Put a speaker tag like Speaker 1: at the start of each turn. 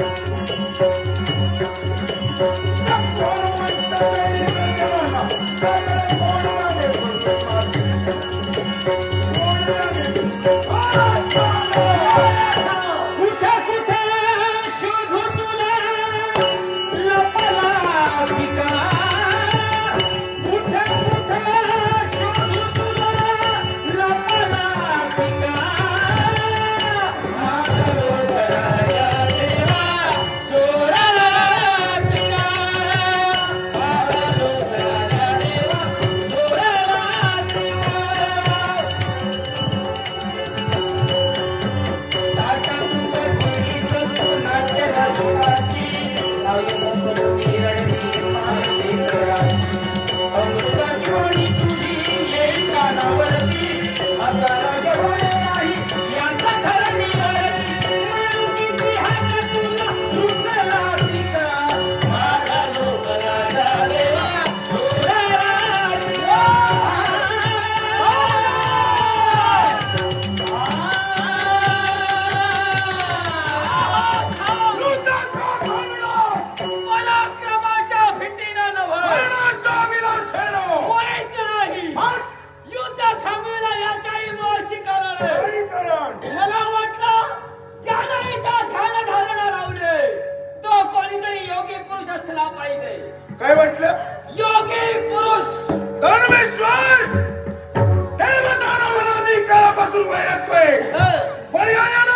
Speaker 1: Thank you. काय म्हटलं?
Speaker 2: योगी पुरुष!
Speaker 1: धर्मेश्वर! देवदाना मनादी कला पत्र वैरत्वे पर्यायान